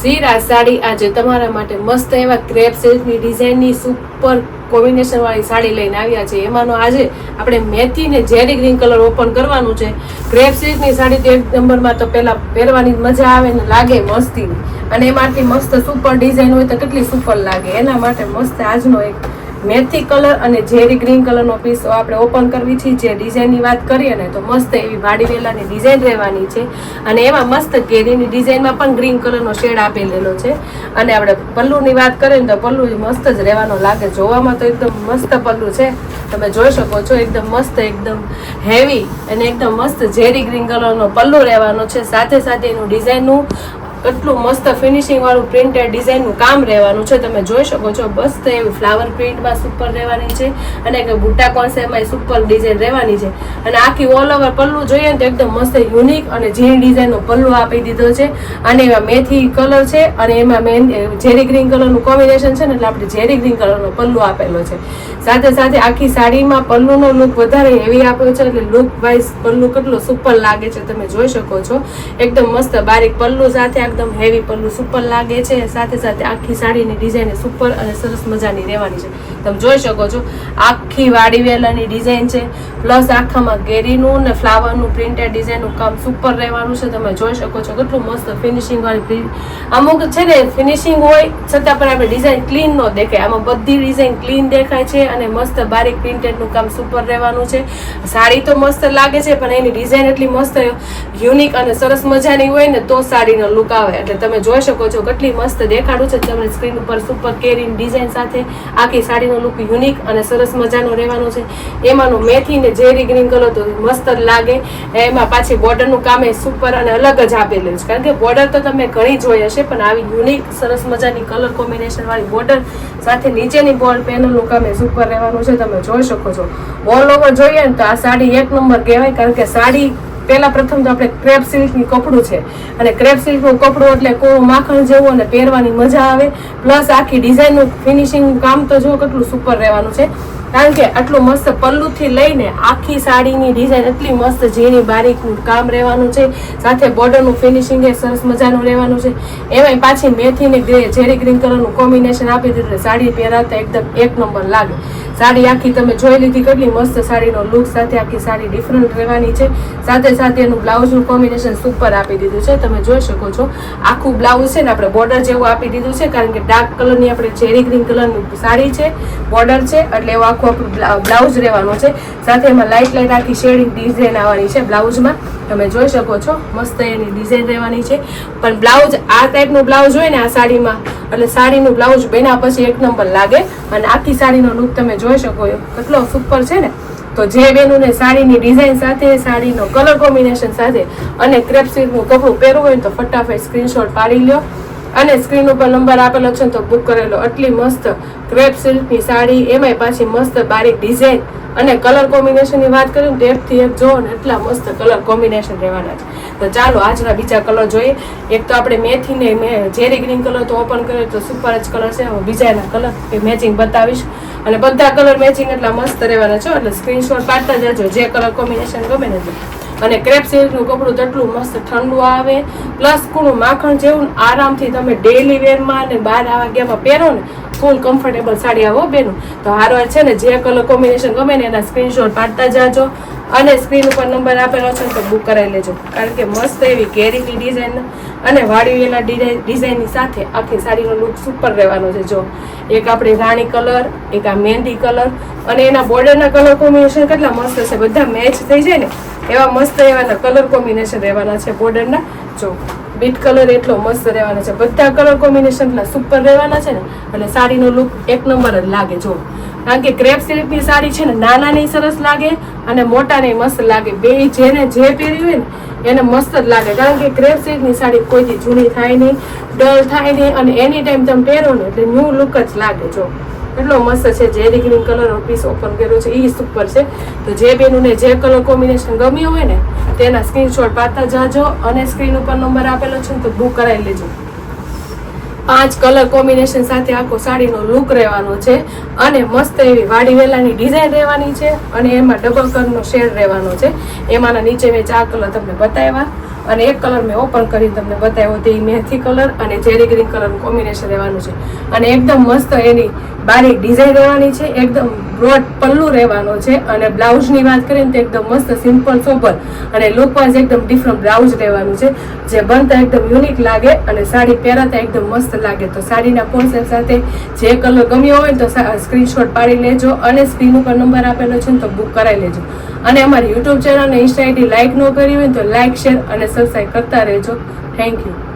સીરા સાડી આજે તમારા માટે મસ્ત એવા ક્રેપ સિલ્કની ડિઝાઇનની સુપર કોમ્બિનેશન વાળી સાડી લઈને આવ્યા છે. એમાંનો આજે આપણે મેથી ને જેરી ગ્રીન કલર ઓપન કરવાનું છે. ક્રેપ સિલ્કની સાડી તો એક નંબરમાં તો પહેલાં પહેરવાની મજા આવે ને લાગે મસ્તી અને એમાંથી મસ્ત સુપર ડિઝાઇન હોય તો કેટલી સુપર લાગે. એના માટે મસ્ત આજનો એક મેથી કલર અને ઝેરી ગ્રીન કલરનો પીસ આપણે ઓપન કરવી છે. જે ડિઝાઇનની વાત કરીએ ને તો મસ્ત એવી વાડીવેલાની ડિઝાઇન રહેવાની છે. અને એમાં મસ્ત કેરીની ડિઝાઇનમાં પણ ગ્રીન કલરનો શેડ આપેલો છે. અને આપણે પલ્લુની વાત કરીએ ને તો પલ્લુ મસ્ત જ રહેવાનો લાગે. જોવામાં તો એકદમ મસ્ત પલ્લુ છે. તમે જોઈ શકો છો એકદમ મસ્ત, એકદમ હેવી અને એકદમ મસ્ત ઝેરી ગ્રીન કલરનો પલ્લુ રહેવાનો છે. સાથે સાથે એનું ડિઝાઇનનું કેટલું મસ્ત ફિનિશિંગ વાળું પ્રિન્ટેડ ડિઝાઇનનું કામ રહેવાનું છે. તમે જોઈ શકો છો, મસ્ત એવી ફ્લાવર પ્રિન્ટમાં સુપર રહેવાની છે અને કે બુટ્ટા કોન્સેપ્ટમાં સુપર ડિઝાઇન રહેવાની છે. અને આખી ઓલ ઓવર પલ્લું જોઈએ ને તો એકદમ મસ્ત યુનિક અને ઝીણી ડિઝાઇનનો પલ્લુ આપી દીધો છે. અને એમાં મેથી કલર છે અને એમાં મેન ઝેરી ગ્રીન કલરનું કોમ્બિનેશન છે ને એટલે આપણે ઝેરી ગ્રીન કલરનો પલ્લુ આપેલો છે. સાથે સાથે આખી સાડીમાં પલ્લુનો લુક વધારે હેવી આપ્યો છે એટલે લુક વાઇઝ પલ્લુ કેટલું સુપર લાગે છે તમે જોઈ શકો છો. એકદમ મસ્ત બારીક પલ્લુ સાથે એકદમ હેવી પલ્લુ સુપર લાગે છે. સાથે સાથે આખી સાડીની ડિઝાઇન સુપર અને સરસ મજાની રહેવાની છે. તમે જોઈ શકો છો. આખી વાડી વેલાની ડિઝાઇન છે. પ્લસ આખામાં ગેરીનું ને ફ્લાવરનું પ્રિન્ટેડ ડિઝાઇનનું કામ સુપર રહેવાનું છે. તમે જોઈ શકો છો કેટલું મસ્ત ફિનિશિંગ પ્રિન્ટ અમુક છે ને ફિનિશિંગ હોય, છતાં પણ આપણે ડિઝાઇન ક્લીન ન દેખાય. આમાં બધી ડિઝાઇન ક્લીન દેખાય છે અને મસ્ત બારીક પ્રિન્ટેડનું કામ સુપર રહેવાનું છે. સાડી તો મસ્ત લાગે છે, પણ એની ડિઝાઇન એટલી મસ્ત યુનિક અને સરસ મજાની હોય ને તો સાડીનો લુક આવે. એટલે તમે જોઈ શકો છો કેટલી મસ્ત દેખાડું છે. તમને સ્ક્રીન ઉપર સુપર કેરીની ડિઝાઇન સાથે આખી સાડીનો લુક યુનિક અને સરસ મજાનો રહેવાનો છે. એમાંનો મેથીને જે ગ્રીન કલર તો મસ્ત લાગે. એમાં પાછી બોર્ડરનું કામ એ સુપર અને અલગ જ આપેલું છે. કારણ કે બોર્ડર તો તમે ઘણી જોઈ હશે, પણ આવી યુનિક સરસ મજાની કલર કોમ્બિનેશન વાળી બોર્ડર સાથે નીચેની બોર્ડ પેનલનું કામ એ સુપર રહેવાનું છે. તમે જોઈ શકો છો. ઓલ ઓવર જોઈએ ને તો આ સાડી એક નંબર કહેવાય, કારણ કે સાડી પહેલા પ્રથમ તો આપણે ક્રેપ સિલ્કનું કપડું છે. અને ક્રેપ સિલ્કનું કપડું એટલે કોવું માખણ જેવું અને પહેરવાની મજા આવે. પ્લસ આખી ડિઝાઇનનું ફિનિશિંગ કામ તો જો કેટલું સુપર રહેવાનું છે. કારણ કે આટલું મસ્ત પલ્લુથી લઈને આખી સાડીની ડિઝાઇન એટલી મસ્ત ઝીણી, બારીકનું કામ રહેવાનું છે. સાથે બોર્ડરનું ફિનિશિંગ એ સરસ મજાનું રહેવાનું છે. એમાંય પાછી મેથીને ગ્રે ઝેરી ગ્રીન કલરનું કોમ્બિનેશન આપી દીધું સાડી પહેરાતા એકદમ એક નંબર લાગે. સાડી આખી તમે જોઈ લીધી, કેટલી મસ્ત સાડીનો લુક સાથે આખી સાડી ડિફરન્ટ રહેવાની છે. સાથે સાથે એનું બ્લાઉઝનું કોમ્બિનેશન સુપર આપી દીધું છે. તમે જોઈ શકો છો, આખું બ્લાઉઝ છે ને આપણે બોર્ડર જેવું આપી દીધું છે, કારણ કે ડાર્ક કલરની આપણે ચેરી ગ્રીન કલરની સાડી છે બોર્ડર છે, એટલે એવું આખું આપણું બ્લા- બ્લાઉઝ રહેવાનું છે. સાથે એમાં લાઇટ લાઇટ આખી શેડિંગ ડિઝાઇન આવવાની છે બ્લાઉઝમાં તમે જોઈ શકો છો, મસ્ત એની ડિઝાઇન રહેવાની છે. પણ બ્લાઉઝ આ ટાઈપનું બ્લાઉઝ હોય ને આ સાડીમાં, એટલે સાડીનું બ્લાઉઝ બેના પછી એક નંબર લાગે. અને આખી સાડીનો લુક તમે જોઈ શકો. કેટલો સુપર છે ને? તો જે બેનુને સાડીની ડિઝાઇન સાથે, સાડીનો કલર કોમ્બિનેશન સાથે અને ક્રેપ સિલ્કનું કપડું પહેરવું હોય તો ફટાફટ સ્ક્રીનશોટ પાડી લ્યો. અને સ્ક્રીન ઉપર નંબર આપેલો છે તો બુક કરેલો. આટલી મસ્ત ક્રેપ સિલ્કની સાડી, એમાંય પાછી મસ્ત બારીક ડિઝાઇન અને કલર કોમ્બિનેશનની વાત કરીએ તો એકથી એક જોવો ને એટલા મસ્ત કલર કોમ્બિનેશન રહેવાના છે. તો ચાલો આજના બીજા કલર જોઈએ. એક તો આપણે મેથી ને મેં ઝેરી ગ્રીન કલર તો ઓપન કર્યો તો સુપર જ કલર છે. હવે બીજા એના કલર એ મેચિંગ બતાવીશ. અને બધા કલર મેચિંગ એટલા મસ્ત રહેવાના છે એટલે સ્ક્રીનશોટ પાડતા જજો જે કલર કોમ્બિનેશન ગમે ને અને ક્રેપ સિલ્કનું કપડું તો એટલું મસ્ત ઠંડુ આવે. પ્લસ કુણું માખણ જેવું આરામથી તમે ડેલી વેરમાં અને બહાર આવા ગેમાં પહેરો ને ફૂલ કમ્ફર્ટેબલ સાડી આવો બેનો. તો હારો છે ને, જે કલર કોમ્બિનેશન ગમે ને એના સ્ક્રીનશોટ પાડતા જાજો. અને સ્ક્રીન ઉપર નંબર આપેલો છે તો બુક કરાવી લેજો. કારણ કે મસ્ત એવી કેરીની ડિઝાઇન અને વાળીવેલા ડિઝાઇનની સાથે આખી સાડીનો લુક સુપર રહેવાનો છે. જો, એક આપણે રાણી કલર એક આ મહેંદી કલર અને એના બોર્ડરના કલર કોમ્બિનેશન કેટલા મસ્ત છે. બધા મેચ થઈ જાય ને, એવા મસ્ત એવાના કલર કોમ્બિનેશન રહેવાના છે બોર્ડરના જો બીટ કલર એટલો મસ્ત રહેવાનો છે. બધા કલર કોમ્બિનેશન એટલા સુપર રહેવાના છે ને એટલે સાડીનો લુક એક નંબર જ લાગે, જો. કારણ કે ક્રેપ સિલ્કની સાડી છે ને, નાનાની સરસ લાગે અને મોટાની મસ્ત લાગે. બે જેને જે પહેરી હોય ને, એને મસ્ત જ લાગે. કારણ કે ક્રેપ સિલ્કની સાડી કોઈથી જૂની થાય નહીં, ડલ થાય નહીં અને એની ટાઈમ તમે પહેરો ને, એટલે ન્યૂ લુક જ લાગે, જો. એટલો મસ્ત છે. જેરી ગ્રીન કલર પીસ ઓપન કર્યો છે એ સુપર છે. તો જે બેનુને જે કલર કોમ્બિનેશન ગમ્યું હોય ને તેના સ્ક્રીનશોટ પાડતા જાજો અને સ્ક્રીન ઉપર નંબર આપેલો છે તો બુક કરાવી લેજો. પાંચ કલર કોમ્બિનેશન સાથે આખો સાડીનો લુક રહેવાનો છે અને મસ્ત એવી વાડી વેલાની ડિઝાઇન રહેવાની છે અને એમાં ડબલ કલરનો શેડ રહેવાનો છે. એમાંના નીચે મેં ચાર કલર તમને બતાવ્યા. અને એક કલર મેં ઓપન કરીને તમને બતાવ્યો તે મેથી કલર અને ચેરી ગ્રીન કલરનું કોમ્બિનેશન રહેવાનું છે. અને એકદમ મસ્ત એની બારીક ડિઝાઇન રહેવાની છે, એકદમ બ્રોડ પલ્લુ રહેવાનો છે અને બ્લાઉઝની વાત કરીએ ને તો એકદમ મસ્ત સિમ્પલ સોબર અને લુકવાઇઝ એકદમ ડિફરન્ટ બ્લાઉઝ રહેવાનું છે. જે બનતા એકદમ યુનિક લાગે અને સાડી પહેરાતા એકદમ મસ્ત લાગે. તો સાડીના કોન્સેપ્ટ સાથે જે કલર ગમ્યો હોય તો સ્ક્રીનશોટ પાડી લેજો અને સ્ક્રીન ઉપર નંબર આપેલો છે ને તો બુક કરાવી લેજો. અને અમારી યુટ્યુબ ચેનલ અને ઇન્સ્ટા આઈડી લાઇક ન કરી હોય તો લાઇક શેર અને સબસ્ક્રાઈબ કરતા રહેજો. Thank you